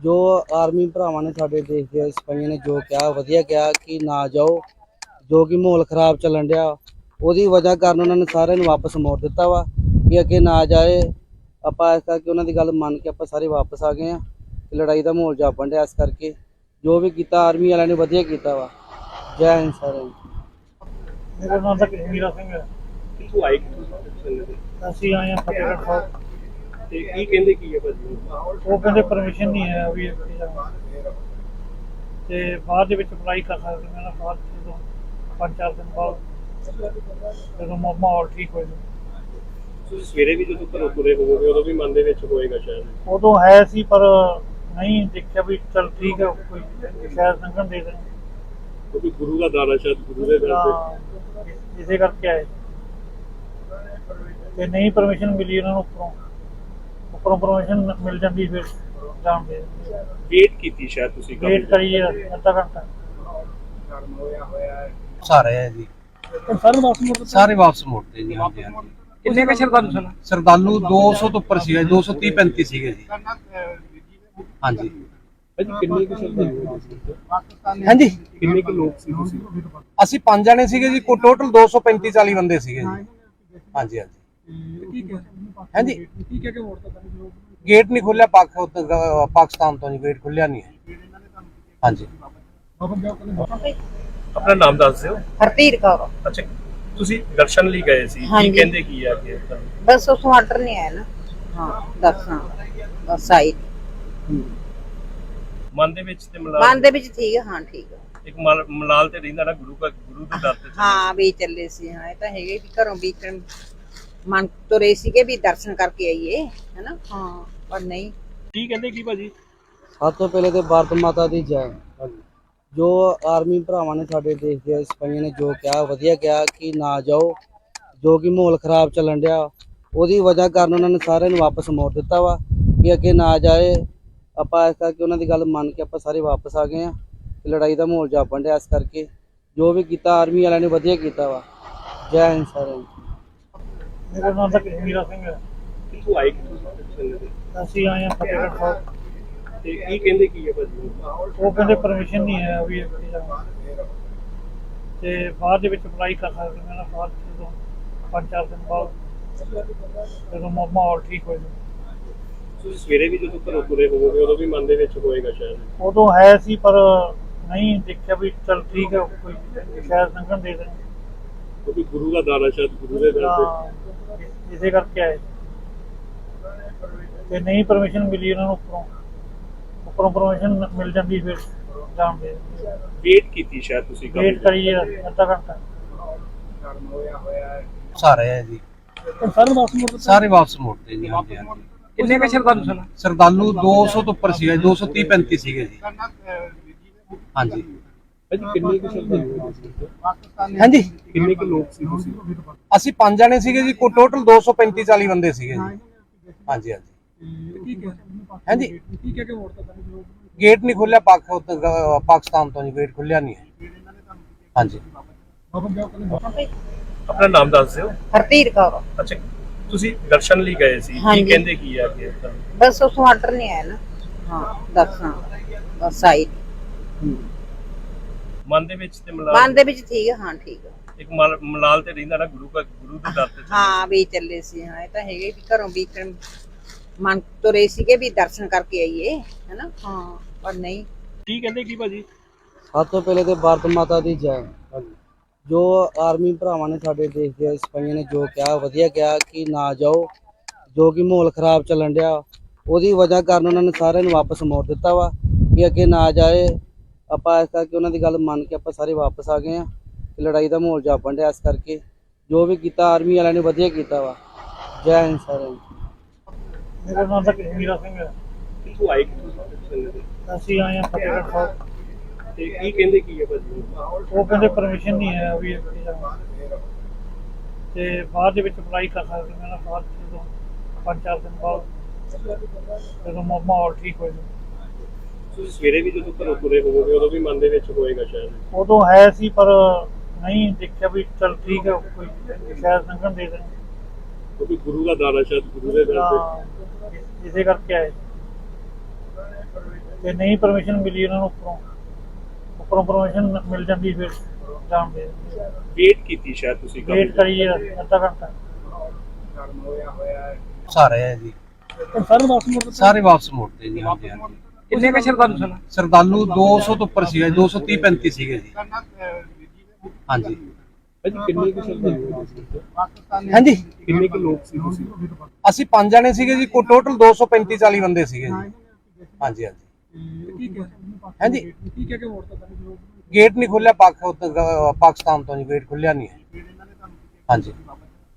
ਜੋ ਆਰਮੀ ਭਰਾਵਾਂ ਨੇ ਸਾਡੇ ਦੇਸ਼ ਦੇ ਸਿਪਾਹੀਆਂ ਨੇ ਜੋ ਕਿਹਾ ਵਧੀਆ ਕਿਹਾ ਕਿ ਨਾ ਜਾਓ ਜੋ ਕਿ ਮਾਹੌਲ ਖਰਾਬ ਚੱਲਣ ਡਿਆ ਉਹਦੀ ਵਜ੍ਹਾ ਕਾਰਨ ਉਹਨਾਂ ਨੇ ਸਾਰਿਆਂ ਨੂੰ ਵਾਪਸ ਮੋੜ ਦਿੱਤਾ ਵਾ ਕਿ ਅੱਗੇ ਨਾ ਜਾਏ। ਆਪਾਂ ਇਸ ਕਰਕੇ ਉਹਨਾਂ ਦੀ ਗੱਲ ਮੰਨ ਕੇ ਆਪਾਂ ਸਾਰੇ ਵਾਪਸ ਆ ਗਏ ਆ ਕਿ ਲੜਾਈ ਦਾ ਮਾਹੌਲ ਜਾਪਣ ਡਿਆ ਇਸ ਕਰਕੇ। ਜੋ ਵੀ ਕੀਤਾ ਆਰਮੀ ਵਾਲਿਆਂ ਨੇ ਵਧੀਆ ਕੀਤਾ ਵਾ। ਜੈ ਹਿੰਦ ਸਾਰਿਆਂ ਨੂੰ। ਮੇਰਾ ਨਾਮ ਤਾਂ ਕਸ਼ਮੀਰਾ ਸਿੰਘ ਹੈ। ਕਿੱਥੋਂ ਆਏ? ਕਿੱਥੋਂ ਸੰਗਤ ਦੇ? ਅਸੀਂ ਆਏ ਹਾਂ ਫਤਿਹਗੜ੍ਹ ਸਾਹਿਬ। ਤੇ ਕੀ ਕਹਿੰਦੇ ਕੀ ਹੈ ਭਾਜੀ? ਉਹ ਕਹਿੰਦੇ ਪਰਮਿਸ਼ਨ ਨਹੀਂ ਹੈ ਵੀ ਇੱਥੇ ਜਾਣਾ ਤੇ ਬਾਅਦ ਦੇ ਵਿੱਚ ਅਪਲਾਈ ਕਰ ਸਕਦੇ ਮੈਂ ਨਾ ਬਾਅਦ ਜਦੋਂ ਪੰਜ ਚਾਰ ਦਿਨ ਬਾਅਦ ਜਦੋਂ ਮਾ- ਮਾਹੌਲ ਠੀਕ ਹੋ ਤੁਸੀਂ ਸਵੇਰੇ ਵੀ ਜਦੋਂ ਘਰੋਂ ਤੁਰੇ ਹੋਵੋਗੇ ਉਦੋਂ ਵੀ ਮਨ ਦੇ ਵਿੱਚ ਹੋਏਗਾ ਸ਼ਾਇਦ? ਉਦੋਂ ਹੈ ਸੀ ਪਰ ਨਹੀਂ ਦੇਖਿਆ ਵੀ ਚਲ ਠੀਕ ਹੈ ਕੋਈ ਸ਼ਾਇਦ ਲੰਘਣ ਦੇ ਦੇਣ। ਕਿਉਂਕਿ ਗੁਰੂ ਦਾ ਦਾਰਾ ਸ਼ਾਇਦ ਗੁਰੂ ਦੇ ਦਰ ਤੇ। ਇਸੇ ਕਰਕੇ ਆਏ। ਤੇ ਨਹੀਂ ਪਰਮਿਸ਼ਨ ਮਿਲੀ ਉਹਨਾਂ ਨੂੰ ਉੱਪਰੋਂ। ਉੱਪਰੋਂ ਪਰਮਿਸ਼ਨ ਮਿਲ ਜਾਂਦੀ ਫਿਰ ਜਾਣ ਦੇ ਵੇਟ ਕੀਤੀ ਸ਼ਾਇਦ ਤੁਸੀਂ ਵੇਟ ਕਰੀਏ ਅੱਧਾ ਘੰਟਾ। ਸਾਰੇ ਹੈ ਜੀ। ਸਰ ਵਾਪਸ ਸਾਰੇ ਵਾਪਸ ਮੁੜਦੇ ਜੀ ਹਾਂਜੀ ਹਾਂਜੀ। ਕਿੰਨੇ ਕ ਸ਼ਰਧਾਲੂ ਸਨ? ਸਰਦਾਲੂ 200 ਤੋਂ ਉੱਪਰ ਸੀਗਾ 230 35 ਸੀਗੇ ਜੀ। ਹਾਂਜੀ। ਭਾਜੀ ਕਿੰਨੇ ਕੁ ਸ਼ਰਧਾਲੂ ਹੋ ਤੁਸੀਂ? ਹਾਂਜੀ। ਕਿੰਨੇ ਕੁ ਲੋਕ ਸੀ ਤੁਸੀਂ? ਅਸੀਂ ਪੰਜ ਜਣੇ ਸੀਗੇ ਜੀ ਕੋ ਟੋਟਲ 235 40 ਬੰਦੇ ਸੀਗੇ ਜੀ। ਹਾਂਜੀ ਹਾਂਜੀ। ਹਾਂਜੀ। ਕੀ ਕਹਿ ਕੇ ਮੋੜਤਾ ਗੇਟ ਨਹੀਂ ਖੁੱਲਿਆ ਪਾਕਿਸਤਾਨ ਤੋਂ ਜੀ ਗੇਟ ਖੁੱਲਿਆ ਨਹੀਂ ਹੈ। ਹਾਂਜੀ। ਆਪਣਾ ਨਾਮ ਦੱਸ ਦਿਓ। ਹਰਧੀਰ ਕੌਰ। ਅੱਛਾ ਤੁਸੀਂ ਦਰਸ਼ਨ ਲਈ ਗਏ ਸੀ ਕੀ ਹਾਂਜੀ। ਕਹਿੰਦੇ ਕੀ ਆ ਅੱਗੇ ਬਸ ਉਸ ਤੋਂ ਆਰਡਰ ਨਹੀਂ ਆਇਆ ਨਾ। ਹਾਂ ਦੱਸਾਂ ਬਸ ਆਈ। ਮਨ ਦੇ ਵਿੱਚ ਤੇ ਮਲਾਲ ਮਨ ਦੇ ਵਿੱਚ ਠੀਕ ਹੈ ਹਾਂ ਠੀਕ ਹੈ ਇੱਕ ਮਲ- ਮਲਾਲ ਤੇ ਰਹਿੰਦਾ ਨਾ ਗੁਰੂ ਦਾ ਗੁਰੂ ਦੇ ਦਰ ਤੇ ਹਾਂ ਵੀ ਚੱਲੇ ਸੀ ਹਾਂ ਇਹ ਤਾਂ ਹੈਗੇ ਵੀ ਘਰੋਂ ਵੀ ਮਨ ਤੋਂ ਰਹੇ ਸੀਗੇ ਵੀ ਦਰਸ਼ਨ ਕਰਕੇ ਆਈਏ ਹੈਨਾ? ਹਾਂ। ਪਰ ਨਹੀਂ। ਕੀ ਕਹਿੰਦੇ ਕੀ ਭਾਜੀ? ਸਭ ਤੋਂ ਪਹਿਲੇ ਤੇ ਭਾਰਤ ਮਾਤਾ ਦੀ ਜੈ। ਜੋ ਆਰਮੀ ਭਰਾਵਾਂ ਨੇ ਸਾਡੇ ਦੇਸ਼ ਦੇ ਸਿਪਾਹੀਆਂ ਨੇ ਜੋ ਕਿਹਾ ਵਧੀਆ ਕਿਹਾ ਕਿ ਨਾ ਜਾਓ ਜੋ ਕਿ ਮਾਹੌਲ ਖਰਾਬ ਚੱਲਣ ਡਿਆ ਉਹਦੀ ਵਜ੍ਹਾ ਕਾਰਨ ਉਹਨਾਂ ਨੇ ਸਾਰਿਆਂ ਨੂੰ ਵਾਪਸ ਮੋੜ ਦਿੱਤਾ ਵਾ ਕਿ ਅੱਗੇ ਨਾ ਜਾਏ। ਆਪਾਂ ਇਸ ਕਰਕੇ ਉਹਨਾਂ ਦੀ ਗੱਲ ਮੰਨ ਕੇ ਆਪਾਂ ਸਾਰੇ ਵਾਪਸ ਆ ਗਏ ਆ ਕਿ ਲੜਾਈ ਦਾ ਮਾਹੌਲ ਜਾਪਣ ਡਿਆ ਇਸ ਕਰਕੇ। ਜੋ ਵੀ ਕੀਤਾ ਆਰਮੀ ਵਾਲਿਆਂ ਨੇ ਵਧੀਆ ਕੀਤਾ ਵਾ। ਜੈ ਹਿੰਦ ਸਾਰਿਆਂ ਨੂੰ। ਮੇਰਾ ਨਾਮ ਤਾਂ ਕਸ਼ਮੀਰਾ ਸਿੰਘ ਹੈ। ਕਿੱਥੋਂ ਆਏ ਕਿੱਥੋਂ? ਅਸੀਂ ਆਏ ਹਾਂ ਫਤਿਹਗੜ੍ਹ ਸਾਹਿਬ। ਤੇ ਕੀ ਕਹਿੰਦੇ ਕੀ ਹੈ ਭਾਜੀ? ਉਹ ਕਹਿੰਦੇ ਪਰਮਿਸ਼ਨ ਨਹੀਂ ਹੈ ਵੀ ਇੱਥੇ ਜਾਣਾ ਤੇ ਬਾਅਦ ਦੇ ਵਿੱਚ ਅਪਲਾਈ ਕਰ ਸਕਦੇ ਮੈਂ ਨਾ ਬਾਅਦ ਜਦੋਂ ਪੰਜ ਚਾਰ ਦਿਨ ਬਾਅਦ ਜਦੋਂ ਮਾ- ਮਾਹੌਲ ਠੀਕ ਹੋ ਜਾਵੇ। ਤੁਸੀਂ ਸਵੇਰੇ ਵੀ ਜਦੋਂ ਘਰੋਂ ਤੁਰੇ ਹੋਵੋਗੇ ਉਦੋਂ ਵੀ ਮਨ ਦੇ ਵਿੱਚ ਹੋਏਗਾ ਸ਼ਾਇਦ? ਉਦੋਂ ਹੈ ਸੀ ਪਰ ਨਹੀਂ ਦੇਖਿਆ ਵੀ ਚਲ ਠੀਕ ਹੈ ਕੋਈ ਸ਼ਾਇਦ ਲੰਘਣ ਦੇ ਦੇਣ। ਕਿਉਂਕਿ ਗੁਰੂ ਦਾ ਦਾਰਾ ਸ਼ਾਇਦ ਗੁਰੂ ਦੇ ਦਰ ਤੇ। ਇਸੇ ਕਰਕੇ ਆਏ। ਤੇ ਨਹੀਂ ਪਰਮਿਸ਼ਨ ਮਿਲੀ ਉਹਨਾਂ ਨੂੰ ਉੱਪਰੋਂ ਉੱਪਰੋਂ ਪਰਮਿਸ਼ਨ ਮਿਲ ਜਾਂਦੀ ਫਿਰ ਜਾਣ ਦੇ। ਵੇਟ ਕੀਤੀ ਸ਼ਾਇਦ ਤੁਸੀਂ ਕਾਫੀ ਵੇਟ ਕਰੀਏ ਅੱਧਾ ਘੰਟਾ। ਸਾਰੇ ਹੈ ਜੀ। ਸਰ ਵਾਪਸ ਸਾਰੇ ਵਾਪਸ ਮੁੜਦੇ ਜੀ ਹਾਂਜੀ ਹਾਂਜੀ। ਕਿੰਨੇ ਕ ਸ਼ਰਧਾਲੂ ਸਨ? ਸਰਦਾਲੂ 200 ਤੋਂ ਉੱਪਰ ਸੀਗਾ 230 35 ਸੀਗੇ ਜੀ। ਹਾਂਜੀ। ਭਾਜੀ ਕਿੰਨੇ ਕੁ ਸ਼ਰਧਾਲੂ ਹੋ ਤੁਸੀਂ? ਹਾਂਜੀ। ਕਿੰਨੇ ਕੁ ਲੋਕ ਸੀ ਤੁਸੀਂ? ਅਸੀਂ ਪੰਜ ਜਣੇ ਸੀਗੇ ਜੀ ਕੋ ਟੋਟਲ 235 40 ਬੰਦੇ ਸੀਗੇ ਜੀ। ਹਾਂਜੀ ਹਾਂਜੀ। ਹਾਂਜੀ। ਕੀ ਕਹਿ ਕੇ ਗੇਟ ਨਹੀਂ ਖੁੱਲਿਆ ਪਾਕ ਉੱਧਰ, ਅਹ, ਪਾਕਿਸਤਾਨ ਤੋਂ ਜੀ ਗੇਟ ਖੁੱਲਿਆ ਨਹੀਂ ਹੈ। ਹਾਂਜੀ। ਆਪਣਾ ਨਾਮ ਦੱਸ ਦਿਓ। ਹਰਧੀਰ ਕੌਰ। ਅੱਛਾ ਤੁਸੀਂ ਦਰਸ਼ਨ ਲਈ ਗਏ ਸੀ। ਕੀ ਹਾਂਜੀ। ਕਹਿੰਦੇ ਕੀ ਆ ਅੱਗੇ? ਬਸ ਉਸ ਤੋਂ ਆਰਡਰ ਨਹੀਂ ਆਇਆ ਨਾ। ਹਾਂ ਦੱਸਾਂ। ਬਸ ਆਈ। ਮਨ ਦੇ ਵਿੱਚ ਤੇ ਮਲਾਲ ਮਨ ਦੇ ਵਿੱਚ ਠੀਕ ਹੈ ਹਾਂ ਠੀਕ ਹੈ ਇੱਕ ਮਲ- ਮਲਾਲ ਤੇ ਰਹਿੰਦਾ ਨਾ ਗੁਰੂ ਦਾ ਗੁਰੂ ਦੇ ਦਰ ਤੇ ਹਾਂ ਵੀ ਚੱਲੇ ਸੀ ਹਾਂ ਇਹ ਤਾਂ ਹੈਗੇ ਵੀ ਘਰੋਂ ਵੀ ਇੱਕ ਮਨ ਤੋਂ ਰਹੇ ਸੀਗੇ ਵੀ ਦਰਸ਼ਨ ਕਰਕੇ ਆਈਏ ਹੈਨਾ? ਹਾਂ ਪਰ ਨਹੀਂ। ਕੀ ਕਹਿੰਦੇ ਕੀ ਭਾਜੀ? ਸਭ ਤੋਂ ਪਹਿਲੇ ਤੇ ਭਾਰਤ ਮਾਤਾ ਦੀ ਜੈ ਜੋ ਆਰਮੀ ਭਰਾਵਾਂ ਨੇ ਸਾਡੇ ਦੇਸ਼ ਦੇ ਸਿਪਾਹੀਆਂ ਨੇ ਜੋ ਕਿਹਾ ਵਧੀਆ ਕਿਹਾ ਕਿ ਨਾ ਜਾਓ ਜੋ ਕਿ ਮਾਹੌਲ ਖਰਾਬ ਚੱਲਣ ਡਿਆ ਉਹਦੀ ਵਜ੍ਹਾ ਕਾਰਨ ਉਹਨਾਂ ਨੇ ਸਾਰਿਆਂ ਨੂੰ ਵਾਪਸ ਮੋੜ ਦਿੱਤਾ ਵਾ ਕਿ ਅੱਗੇ ਨਾ ਜਾਏ ਆਪਾਂ ਇਸ ਕਰਕੇ ਉਹਨਾਂ ਦੀ ਗੱਲ ਮੰਨ ਕੇ ਆਪਾਂ ਸਾਰੇ ਵਾਪਸ ਆ ਗਏ ਆ ਕਿ ਲੜਾਈ ਦਾ ਮਾਹੌਲ ਜਾਪਣ ਡਿਆ ਇਸ ਕਰਕੇ। ਜੋ ਵੀ ਕੀਤਾ ਆਰਮੀ ਵਾਲਿਆਂ ਨੇ ਵਧੀਆ ਕੀਤਾ ਵਾ। ਜੈ ਹਿੰਦ ਸਾਰਿਆਂ ਨੂੰ। ਮੇਰਾ ਨਾਮ ਤਾਂ ਕਸ਼ਮੀਰਾ ਸਿੰਘ ਹੈ। ਕਿੱਥੋਂ ਆਏ ਕਿੱਥੋਂ? ਅਸੀਂ ਆਏ ਹਾਂ ਫਤਿਹਗੜ੍ਹ ਸਾਹਿਬ। ਤੇ ਕੀ ਕਹਿੰਦੇ ਕੀ ਹੈ ਭਾਜੀ? ਉਹ ਕਹਿੰਦੇ ਪਰਮਿਸ਼ਨ ਨਹੀਂ ਹੈ ਵੀ ਇੱਥੇ ਜਾਣਾ ਤੇ ਬਾਅਦ ਦੇ ਵਿੱਚ ਅਪਲਾਈ ਕਰ ਸਕਦੇ ਮੈਂ ਨਾ ਬਾਅਦ ਜਦੋਂ ਪੰਜ ਚਾਰ ਦਿਨ ਬਾਅਦ ਜਦੋਂ ਮਾਹੌਲ ਠੀਕ ਹੋ ਜਾਵੇ ਤੁਸੀਂ ਸਵੇਰੇ ਵੀ ਜਦੋਂ ਘਰੋਂ ਤੁਰੇ ਹੋਵੋਗੇ ਉਦੋਂ ਵੀ ਮਨ ਦੇ ਵਿੱਚ ਹੋਏਗਾ ਸ਼ਾਇਦ? ਉਦੋਂ ਹੈ ਸੀ ਪਰ ਨਹੀਂ ਦੇਖਿਆ ਵੀ ਚਲ ਠੀਕ ਹੈ ਕੋਈ ਸ਼ਾਇਦ ਲੰਘਣ ਦੇ ਦੇਣ। ਕਿਉਂਕਿ ਗੁਰੂ ਦਾ ਦਾਰਾ ਸ਼ਾਇਦ ਗੁਰੂ ਦੇ ਦਰ ਤੇ। ਇਸੇ ਕਰਕੇ ਆਏ। ਤੇ ਨਹੀਂ ਪਰਮਿਸ਼ਨ ਮਿਲੀ ਉਹਨਾਂ ਨੂੰ ਉੱਪਰੋਂ। ਉੱਪਰੋਂ ਪਰਮਿਸ਼ਨ ਮਿਲ ਜਾਂਦੀ ਫਿਰ ਜਾਣ ਦੇ। ਵੇਟ ਕੀਤੀ ਸ਼ਾਇਦ ਤੁਸੀਂ ਕਾਫੀ ਵੇਟ ਕਰੀਏ ਅੱਧਾ ਘੰਟਾ। ਸਾਰੇ ਹੈ ਜੀ। ਸਰ ਵਾਪਸ ਸਾਰੇ ਵਾਪਸ ਮੁੜਦੇ ਜੀ ਹਾਂਜੀ ਹਾਂਜੀ। ਕਿੰਨੇ ਕਾ ਸ਼ਰਧਾਲੂ ਸਨ ਸਰਦਾਲੂ 200 ਤੋਂ ਉੱਪਰ ਸੀਗਾ 230 35 ਸੀਗੇ ਜੀ। ਹਾਂਜੀ। ਕਿੰਨੇ ਕੁ ਸ਼ਰਧਾਲੂ ਸੀ ਹਾਂਜੀ। ਕਿੰਨੇ ਕੁ ਲੋਕ ਸੀ ਤੁਸੀਂ? ਅਸੀਂ ਪੰਜ ਜਣੇ ਸੀਗੇ ਜੀ ਕੋ ਟੋਟਲ 235 40 ਬੰਦੇ ਸੀਗੇ ਜੀ। ਹਾਂਜੀ ਹਾਂਜੀ। ਹਾਂਜੀ। ਕੀ ਕਹਿ ਕੇ ਵੋਟ ਤਾਂ ਗੇਟ ਨਹੀਂ ਖੁੱਲਿਆ ਪਾਕ ਉੱਧਰ, ਅਹ, ਪਾਕਿਸਤਾਨ ਤੋਂ ਜੀ ਗੇਟ ਖੁੱਲਿਆ ਨਹੀਂ ਹੈ। ਹਾਂਜੀ।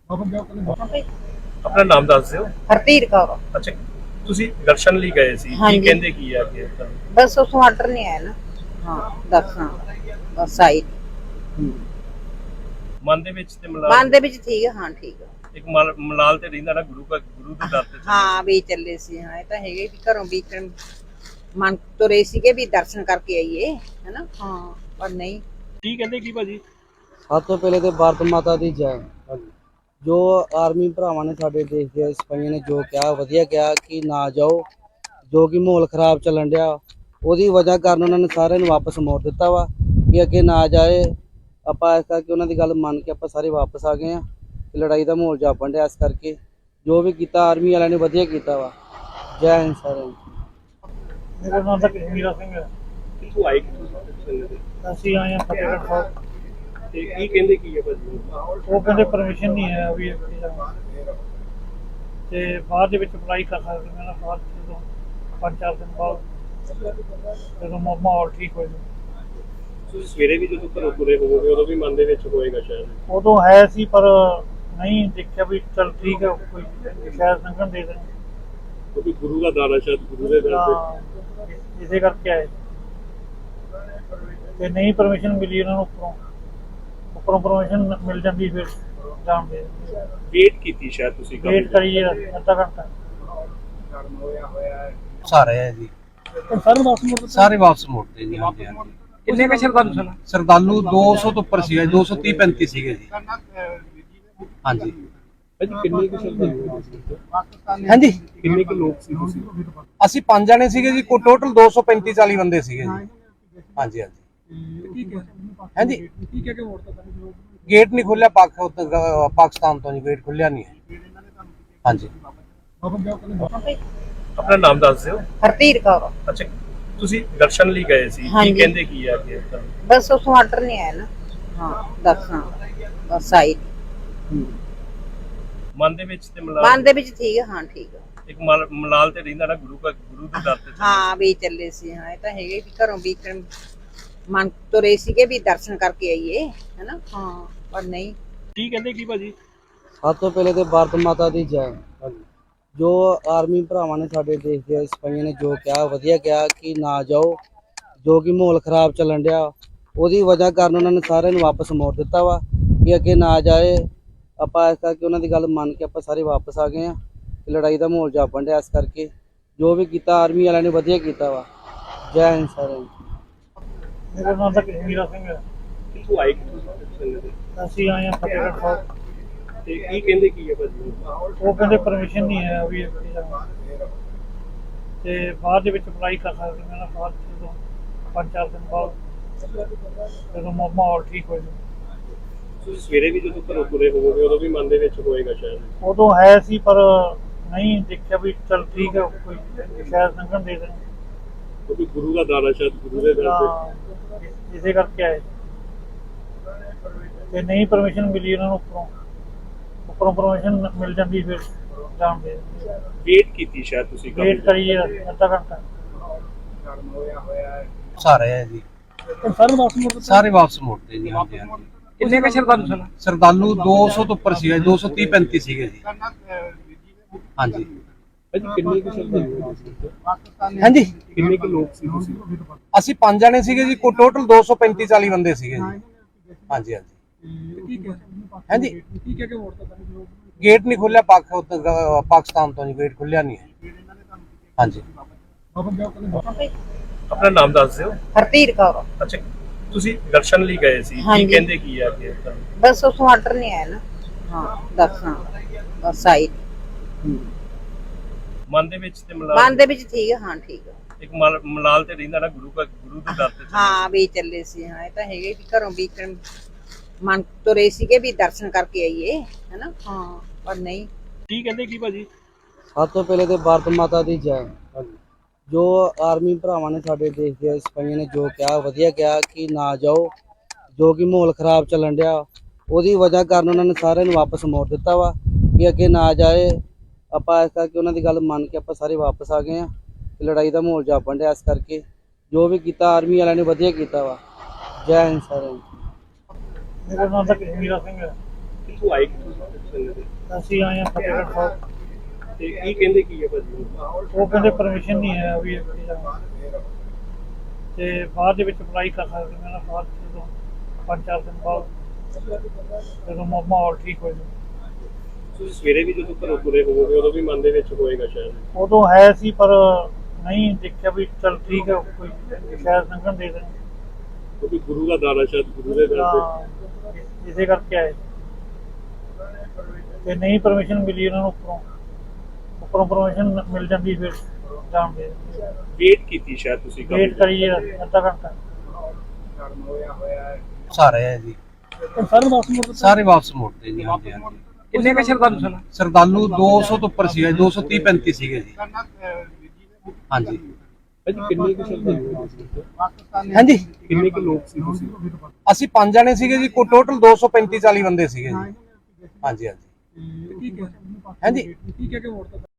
ਆਪਣਾ ਨਾਮ ਦੱਸ ਦਿਓ। ਹਰਤੀਰ ਕੌਰ। ਅੱਛਾ। ਤੁਸੀਂ ਦਰਸ਼ਨ ਲਈ ਗਏ ਸੀ? ਕੀ ਹਾਂਜੀ। ਕਹਿੰਦੇ ਕੀ ਆ ਕਿ? ਬਸ ਉਸ ਨੂੰ ਆਰਡਰ ਨਹੀਂ ਆਇਆ ਨਾ। ਹਾਂ ਦਰਸ਼ਨ ਬਸ ਆਈ। ਮਨ ਦੇ ਵਿੱਚ ਤੇ ਮਲਾਲ ਮਨ ਦੇ ਵਿੱਚ ਠੀਕ ਹੈ ਹਾਂ ਠੀਕ ਹੈ ਇੱਕ ਮਲ- ਮਲਾਲ ਤੇ ਰਹਿੰਦਾ ਨਾ ਗੁਰੂ ਦਾ ਗੁਰੂ ਦੇ ਦਰ ਤੇ ਚੱਲੇ। ਹਾਂ ਵੀ ਚੱਲੇ ਸੀ ਹਾਂ ਇਹ ਤਾਂ ਹੈਗੇ ਵੀ ਘਰੋਂ ਵੀ ਇੱਕ ਮਨ ਤੁਰੇ ਸੀਗੇ ਵੀ ਦਰਸ਼ਨ ਕਰਕੇ ਆਈਏ ਹੈਨਾ? ਹਾਂ ਪਰ ਨਹੀਂ। ਕੀ ਕਹਿੰਦੇ ਕੀ ਭਾਜੀ? ਸਭ ਤੋਂ ਪਹਿਲੇ ਤੇ ਭਾਰਤ ਮਾਤਾ ਦੀ ਜੈ। ਜੋ ਆਰਮੀ ਭਰਾਵਾਂ ਨੇ ਸਾਡੇ ਦੇਸ਼ ਦੇ ਸਿਪਾਹੀਆਂ ਨੇ ਜੋ ਕਿਹਾ ਵਧੀਆ ਕਿਹਾ ਕਿ ਨਾ ਜਾਓ ਜੋ ਕਿ ਮਾਹੌਲ ਖਰਾਬ ਚੱਲਣ ਡਿਆ ਉਹਦੀ ਵਜ੍ਹਾ ਕਾਰਨ ਉਹਨਾਂ ਨੇ ਸਾਰਿਆਂ ਨੂੰ ਵਾਪਸ ਮੋੜ ਦਿੱਤਾ ਵਾ ਕਿ ਅੱਗੇ ਨਾ ਜਾਏ। ਆਪਾਂ ਇਸ ਕਰਕੇ ਉਹਨਾਂ ਦੀ ਗੱਲ ਮੰਨ ਕੇ ਆਪਾਂ ਸਾਰੇ ਵਾਪਸ ਆ ਗਏ ਆ ਕਿ ਲੜਾਈ ਦਾ ਮਾਹੌਲ ਜਾਪਣ ਡਿਆ ਇਸ ਕਰਕੇ। ਜੋ ਵੀ ਕੀਤਾ ਆਰਮੀ ਵਾਲਿਆਂ ਨੇ ਵਧੀਆ ਕੀਤਾ ਵਾ। ਜੈ ਹਿੰਦ ਸਾਰਿਆਂ ਨੂੰ। ਮੇਰਾ ਨਾਮ ਤਾਂ ਕਸ਼ਮੀਰਾ ਸਿੰਘ ਹੈ। ਕਿੱਥੋਂ ਆਏ ਕਿੱਥੋਂ? ਅਸੀਂ ਆਏ ਹਾਂ ਫਤਿਹਗੜ੍ਹ ਸਾਹਿਬ। ਤੇ ਕੀ ਕਹਿੰਦੇ ਕੀ ਹੈ ਭਾਜੀ? ਉਹ ਕਹਿੰਦੇ ਪਰਮਿਸ਼ਨ ਨਹੀਂ ਹੈ ਵੀ ਇੱਥੇ ਜਾਣਾ ਤੇ ਬਾਅਦ ਦੇ ਵਿੱਚ ਅਪਲਾਈ ਕਰ ਸਕਦੇ ਮੈਂ ਨਾ ਬਾਅਦ ਜਦੋਂ ਪੰਜ ਚਾਰ ਦਿਨ ਬਾਅਦ ਜਦੋਂ ਮਾਹੌਲ ਠੀਕ ਹੋ ਜਾਵੇ। ਤੁਸੀਂ ਸਵੇਰੇ ਵੀ ਜਦੋਂ ਘਰੋਂ ਤੁਰੇ ਹੋਵੋਗੇ ਉਦੋਂ ਵੀ ਮਨ ਦੇ ਵਿੱਚ ਹੋਏਗਾ ਸ਼ਾਇਦ? ਉਦੋਂ ਹੈ ਸੀ ਪਰ ਨਹੀਂ ਦੇਖਿਆ ਵੀ ਚਲ ਠੀਕ ਹੈ ਕੋਈ ਸ਼ਾਇਦ ਲੰਘਣ ਦੇ ਦੇਣ। ਕਿਉਂਕਿ ਗੁਰੂ ਦਾ ਦਾਰਾ ਸ਼ਾਇਦ ਗੁਰੂ ਦੇ ਦਰ ਤੇ। ਇਸੇ ਕਰਕੇ ਆਏ। ਤੇ ਨਹੀਂ ਪਰਮਿਸ਼ਨ ਮਿਲੀ ਉਹਨਾਂ ਨੂੰ ਉੱਪਰੋਂ। ਉੱਪਰੋਂ ਪਰਮਿਸ਼ਨ ਮਿਲ ਜਾਂਦੀ ਫਿਰ ਜਾਣ ਦੇ। ਵੇਟ ਕੀਤੀ ਸ਼ਾਇਦ ਤੁਸੀਂ ਵੇਟ ਕਰੀਏ ਅੱਧਾ ਘੰਟਾ। ਸਾਰੇ ਹੈ ਜੀ। ਸਰ ਵਾਪਸ ਸਾਰੇ ਵਾਪਸ ਮੁੜਦੇ ਜੀ ਹਾਂਜੀ ਹਾਂਜੀ। ਕਿੰਨੇ ਕਾ ਸ਼ਰਧਾਲੂ ਸਨ ਸਰਦਾਲੂ 200 ਤੋਂ ਉੱਪਰ ਸੀਗਾ 230 35 ਸੀਗੇ ਜੀ। ਹਾਂਜੀ। ਕਿੰਨੇ ਕੁ ਸ਼ਰਧਾਲੂ ਹਾਂਜੀ। ਕਿੰਨੇ ਕੁ ਲੋਕ ਸੀ ਤੁਸੀਂ? ਅਸੀਂ ਪੰਜ ਜਣੇ ਸੀਗੇ ਜੀ ਕੋ ਟੋਟਲ 235 40 ਬੰਦੇ ਸੀਗੇ ਜੀ। ਹਾਂਜੀ ਹਾਂਜੀ। ਹਾਂਜੀ। ਕੀ ਕਹਿ ਕੇ ਵੋਟ ਤਾਂ ਗੇਟ ਨਹੀਂ ਖੁੱਲਿਆ ਪਾਕਿਸਤਾਨ ਤੋਂ ਜੀ ਗੇਟ ਖੁੱਲਿਆ ਨਹੀਂ ਹੈ। ਹਾਂਜੀ। ਆਪਣਾ ਨਾਮ ਦੱਸ ਦਿਓ। ਹਰਤੀਰ ਕੌਰ। ਅੱਛਾ ਤੁਸੀਂ ਦਰਸ਼ਨ ਲਈ ਗਏ ਸੀ ਕੀ ਹਾਂਜੀ। ਕਹਿੰਦੇ ਕੀ ਆ ਕਿ? ਬਸ ਉਸ ਨੂੰ ਆਰਡਰ ਨਹੀਂ ਆਇਆ ਨਾ। ਹਾਂ ਦਰਸ਼ਨ ਬਸ ਆਈ। ਮਨ ਦੇ ਵਿੱਚ ਤੇ ਮਲਾਲ ਮਨ ਦੇ ਵਿੱਚ ਠੀਕ ਹੈ ਹਾਂ ਠੀਕ ਹੈ ਇੱਕ ਮਲ- ਮਲਾਲ ਤੇ ਰਹਿੰਦਾ ਨਾ ਗੁਰੂ ਦਾ ਗੁਰੂ ਦੇ ਦਰ ਤੇ। ਹਾਂ ਵੀ ਚੱਲੇ ਸੀ ਹਾਂ ਇਹ ਤਾਂ ਹੈਗੇ ਵੀ ਘਰੋਂ ਵੀ ਮਨ ਤੁਰੇ ਸੀਗੇ ਵੀ ਦਰਸ਼ਨ ਕਰਕੇ ਆਈਏ ਹੈਨਾ? ਹਾਂ। ਪਰ ਨਹੀਂ। ਕੀ ਕਹਿੰਦੇ ਕੀ ਭਾਜੀ? ਸਭ ਤੋਂ ਪਹਿਲੇ ਤੇ ਭਾਰਤ ਮਾਤਾ ਦੀ ਜੈ। ਜੋ ਆਰਮੀ ਭਰਾਵਾਂ ਨੇ ਸਾਡੇ ਦੇਸ਼ ਦੇ ਸਿਪਾਹੀਆਂ ਨੇ ਜੋ ਕਿਹਾ ਵਧੀਆ ਕਿਹਾ ਕਿ ਨਾ ਜਾਓ ਜੋ ਕਿ ਮਾਹੌਲ ਖਰਾਬ ਚੱਲਣ ਡਿਆ ਉਹਦੀ ਵਜ੍ਹਾ ਕਾਰਨ ਉਹਨਾਂ ਨੇ ਸਾਰਿਆਂ ਨੂੰ ਵਾਪਸ ਮੋੜ ਦਿੱਤਾ ਵਾ ਕਿ ਅੱਗੇ ਨਾ ਜਾਏ। ਆਪਾਂ ਇਸ ਕਰਕੇ ਉਹਨਾਂ ਦੀ ਗੱਲ ਮੰਨ ਕੇ ਆਪਾਂ ਸਾਰੇ ਵਾਪਸ ਆ ਗਏ ਆ ਕਿ ਲੜਾਈ ਦਾ ਮਾਹੌਲ ਜਾਪਣ ਡਿਆ ਇਸ ਕਰਕੇ। ਜੋ ਵੀ ਕੀਤਾ ਆਰਮੀ ਵਾਲਿਆਂ ਨੇ ਵਧੀਆ ਕੀਤਾ ਵਾ। ਜੈ ਹਿੰਦ ਸਾਰਿਆਂ ਨੂੰ। ਮੇਰਾ ਨਾਮ ਤਾਂ ਕਸ਼ਮੀਰਾ ਸਿੰਘ ਹੈ। ਕਿੱਥੋਂ ਆਏ ਕਿੱਥੋਂ ਦੇ? ਅਸੀਂ ਆਏ ਹਾਂ ਫਤਿਹਗੜ੍ਹ ਸਾਹਿਬ। ਤੇ ਕੀ ਕਹਿੰਦੇ ਕੀ ਹੈ ਭਾਜੀ? ਉਹ ਕਹਿੰਦੇ ਪਰਮਿਸ਼ਨ ਨਹੀਂ ਹੈ ਵੀ ਇੱਥੇ ਜਾਣਾ। ਤੇ ਬਾਅਦ ਦੇ ਵਿੱਚ ਅਪਲਾਈ ਕਰ ਸਕਦੇ ਮੈਂ ਨਾ ਬਾਅਦ ਜਦੋਂ ਪੰਜ ਚਾਰ ਦਿਨ ਬਾਅਦ ਜਦੋਂ ਮਾਹੌਲ ਠੀਕ ਹੋ ਜਾਵੇ ਤੁਸੀਂ ਸਵੇਰੇ ਵੀ ਜਦੋਂ ਘਰੋਂ ਤੁਰੇ ਹੋਵੋਗੇ ਉਦੋਂ ਵੀ ਮਨ ਦੇ ਵਿੱਚ ਹੋਏਗਾ ਸ਼ਾਇਦ? ਉਦੋਂ ਹੈ ਸੀ ਪਰ ਨਹੀਂ ਦੇਖਿਆ ਵੀ ਚਲ ਠੀਕ ਹੈ ਕੋਈ ਸ਼ਾਇਦ ਲੰਘਣ ਦੇ ਦੇਣ ਕਿਉਂਕਿ ਗੁਰੂ ਦਾ ਦਾਰਾ ਸ਼ਾਇਦ ਗੁਰੂ ਦੇ ਦਰ ਤੇ। ਇਸ- ਇਸੇ ਕਰਕੇ ਆਏ। ਤੇ ਨਹੀਂ ਪਰਮਿਸ਼ਨ ਮਿਲੀ ਉਹਨਾਂ ਨੂੰ ਉੱਪਰੋਂ ਉੱਪਰੋਂ ਪਰਮਿਸ਼ਨ ਮਿਲ ਜਾਂਦੀ ਫਿਰ ਜਾਣ ਦੇ। ਵੇਟ ਕੀਤੀ ਸ਼ਾਇਦ ਤੁਸੀਂ ਕਾਫੀ ਵੇਟ ਕਰੀਏ ਅੱਧਾ ਘੰਟਾ। ਸਾਰੇ ਹੈ ਜੀ। ਸਰ ਵਾਪਸ ਸਾਰੇ ਵਾਪਸ ਮੁੜਦੇ ਜੀ ਹਾਂਜੀ ਹਾਂਜੀ। ਕਿੰਨੇ ਕਾ ਸ਼ਰਧਾਲੂ ਸਨ? ਸਰਦਾਲੂ 200 ਤੋਂ ਉੱਪਰ ਸੀਗਾ 230 35 ਸੀਗੇ ਜੀ। ਹਾਂਜੀ। ਭਾਜੀ ਕਿੰਨੇ ਕੁ ਸ਼ਰਧਾਲੂ ਸੀ ਹਾਂਜੀ। ਕਿੰਨੇ ਕੁ ਲੋਕ ਸੀ ਤੁਸੀਂ ਅਸੀਂ ਪੰਜ ਜਣੇ ਸੀਗੇ ਜੀ ਕੋ ਟੋਟਲ 235 40 ਬੰਦੇ ਸੀਗੇ ਜੀ। ਹਾਂਜੀ ਹਾਂਜੀ। ਹਾਂਜੀ। ਕੀ ਕਹਿ ਕੇ ਵੋਟ ਤਾਂ ਗੇਟ ਨਹੀਂ ਖੁੱਲਿਆ ਪਾਕਿਸਤਾਨ ਤੋਂ ਜੀ ਗੇਟ ਖੁੱਲਿਆ ਨਹੀਂ ਹੈ। ਹਾਂਜੀ। ਆਪਣਾ ਨਾਮ ਦੱਸ ਦਿਓ। ਹਰਤੀਰ ਕੌਰ। ਅੱਛਾ ਤੁਸੀਂ ਦਰਸ਼ਨ ਲਈ ਗਏ ਸੀ। ਕੀ। ਕਹਿੰਦੇ ਕੀ ਆ ਕਿ? ਬਸ ਉਸ ਆਰਡਰ ਨਹੀਂ ਆਇਆ ਨਾ। ਹਾਂ ਦਰਸ਼ਨ ਬਸ ਆਈ। ਮਨ ਦੇ ਵਿੱਚ ਤੇ ਮਲਾਲ ਮਨ ਦੇ ਵਿੱਚ ਠੀਕ ਹੈ ਹਾਂ ਠੀਕ ਹੈ ਇੱਕ ਮਲ- ਮਲਾਲ ਤੇ ਰਹਿੰਦਾ ਨਾ ਗੁਰੂ ਦਾ ਗੁਰੂ ਦੇ ਦਰ ਤੇ ਹਾਂ ਵੀ ਚੱਲੇ ਸੀ ਹਾਂ ਇਹ ਤਾਂ ਹੈਗੇ ਵੀ ਘਰੋਂ ਵੀ ਇੱਕ ਮਨ ਤੁਰੇ ਸੀਗੇ ਵੀ ਦਰਸ਼ਨ ਕਰਕੇ ਆਈਏ ਹੈਨਾ? ਹਾਂ ਪਰ ਨਹੀਂ। ਕੀ ਕਹਿੰਦੇ ਕੀ ਭਾਜੀ? ਸਭ ਤੋਂ ਪਹਿਲੇ ਤੇ ਭਾਰਤ ਮਾਤਾ ਦੀ ਜੈ। ਜੋ ਆਰਮੀ ਭਰਾਵਾਂ ਨੇ ਸਾਡੇ ਦੇਸ਼ ਦੇ ਸਿਪਾਹੀਆਂ ਨੇ ਜੋ ਕਿਹਾ ਵਧੀਆ ਕਿਹਾ ਕਿ ਨਾ ਜਾਓ ਜੋ ਕਿ ਮਾਹੌਲ ਖਰਾਬ ਚੱਲਣ ਡਿਆ ਉਹਦੀ ਵਜ੍ਹਾ ਕਾਰਨ ਉਹਨਾਂ ਨੇ ਸਾਰਿਆਂ ਨੂੰ ਵਾਪਸ ਮੋੜ ਦਿੱਤਾ ਵਾ ਕਿ ਅੱਗੇ ਨਾ ਜਾਏ ਆਪਾਂ ਇਸ ਕਰਕੇ ਉਹਨਾਂ ਦੀ ਗੱਲ ਮੰਨ ਕੇ ਆਪਾਂ ਸਾਰੇ ਵਾਪਸ ਆ ਗਏ ਆ ਤੇ ਲੜਾਈ ਦਾ ਮਾਹੌਲ ਜਾਪਣ ਡਿਆ ਇਸ ਕਰਕੇ। ਜੋ ਵੀ ਕੀਤਾ ਆਰਮੀ ਵਾਲਿਆਂ ਨੇ ਵਧੀਆ ਕੀਤਾ ਵਾ। ਜੈ ਹਿੰਦ ਸਾਰਿਆਂ ਨੂੰ। ਮੇਰਾ ਨਾਮ ਤਾਂ ਕਸ਼ਮੀਰਾ ਸਿੰਘ ਹੈ। ਕਿੱਥੋਂ ਆਏ ਕਿੱਥੋਂ? ਅਸੀਂ ਆਏ ਹਾਂ ਫਤਿਹਗੜ੍ਹ ਸਾਹਿਬ। ਤੇ ਕੀ ਕਹਿੰਦੇ ਕੀ ਹੈ ਭਾਜੀ? ਉਹ ਕਹਿੰਦੇ ਪਰਮਿਸ਼ਨ ਨਹੀਂ ਹੈ ਵੀ ਤੇ ਬਾਅਦ ਦੇ ਵਿੱਚ ਅਪਲਾਈ ਕਰ ਸਕਦੇ ਮੈਂ ਨਾ ਬਾਅਦ ਜਦੋਂ ਪੰਜ ਚਾਰ ਦਿਨ ਬਾਅਦ ਜਦੋਂ ਮਾਹੌਲ ਠੀਕ ਹੋ ਜਾਵੇ। ਤੁਸੀਂ ਸਵੇਰੇ ਵੀ ਜਦੋਂ ਘਰੋਂ ਤੁਰੇ ਹੋਵੋਗੇ ਉਦੋਂ ਵੀ ਮਨ ਦੇ ਵਿੱਚ ਹੋਏਗਾ ਸ਼ਾਇਦ? ਉਦੋਂ ਹੈ ਸੀ ਪਰ ਨਹੀਂ ਦੇਖਿਆ ਵੀ ਚਲ ਠੀਕ ਹੈ ਕੋਈ ਸ਼ਾਇਦ ਲੰਘਣ ਦੇ ਦੇਣ। ਕਿਉਂਕਿ ਗੁਰੂ ਦਾ ਦਾਣਾ ਸ਼ਾਇਦ ਗੁਰੂ ਦੇ ਦਰ ਤੇ। ਤਾਂ ਇਸੇ ਕਰਕੇ ਆਏ। ਤੇ ਨਹੀਂ ਪਰਮਿਸ਼ਨ ਮਿਲੀ ਉਹਨਾਂ ਨੂੰ ਉੱਪਰੋਂ। ਉੱਪਰੋਂ ਪਰਮਿਸ਼ਨ ਮਿਲ ਜਾਂਦੀ ਫਿਰ ਜਾਣ ਦੇ। ਵੇਟ ਕੀਤੀ ਸ਼ਾਇਦ ਤੁਸੀਂ ਕਾਫੀ ਵੇਟ ਕਰੀਏ ਅੱਧਾ ਘੰਟਾ। ਸਾਰੇ ਹੈ ਜੀ। ਸਾਰੇ ਵਾਪਸ ਸਾਰੇ ਵਾਪਸ ਮੋੜਦੇ ਜੀ ਹਾਂਜੀ ਹਾਂਜੀ। ਕਿੰਨੇ ਕ ਸ਼ਰਧਾਲੂ ਸਨ? ਸਰਦਾਲੂ 200 ਤੋਂ ਉੱਪਰ ਸੀਗਾ 230 35 ਸੀਗੇ ਜੀ। ਹਾਂਜੀ। ਭਾਜੀ ਕਿੰਨੇ ਕੁ ਸ਼ਰਧਾਲੂ ਹੋ ਤੁਸੀਂ? ਹਾਂਜੀ। ਕਿੰਨੇ ਕੁ ਲੋਕ ਸੀ ਤੁਸੀਂ ਅਸੀਂ ਪੰਜ ਜਣੇ ਸੀਗੇ ਜੀ ਕੋ ਟੋਟਲ 235 40 ਬੰਦੇ ਸੀਗੇ ਜੀ। ਹਾਂਜੀ ਹਾਂਜੀ। ਹਾਂਜੀ।